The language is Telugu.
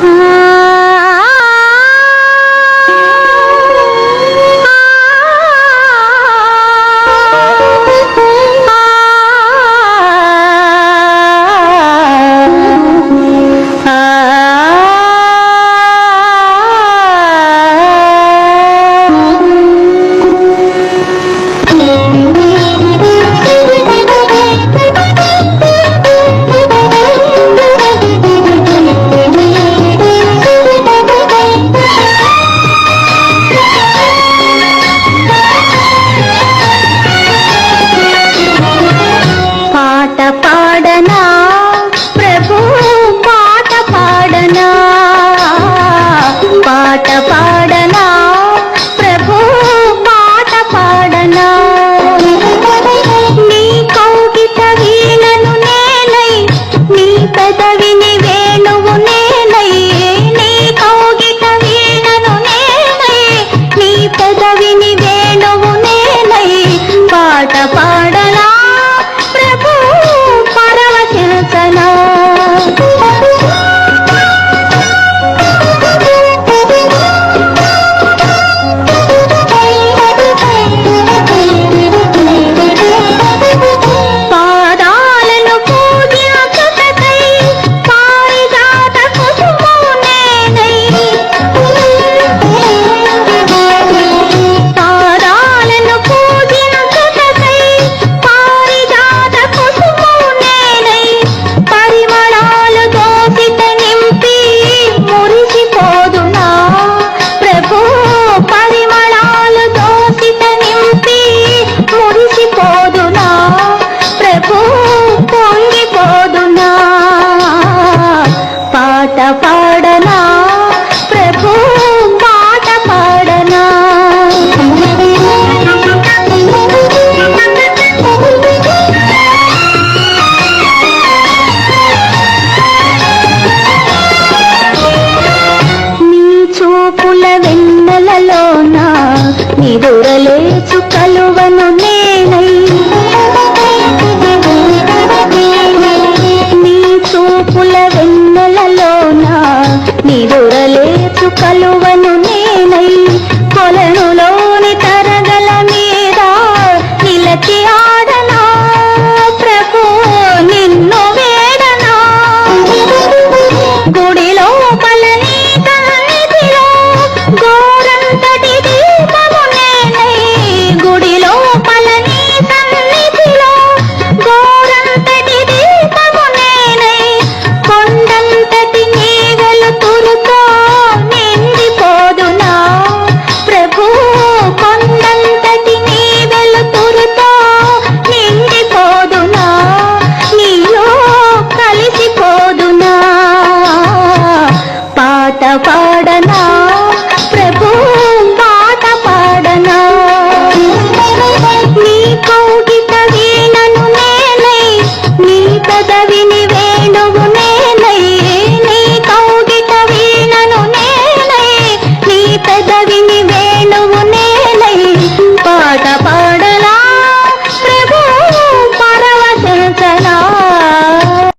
啊 పాట పాడనా? ప్రభు పాట పాడనా? నీ చూపుల వెన్నెలలోనా? నిదురలో కలువను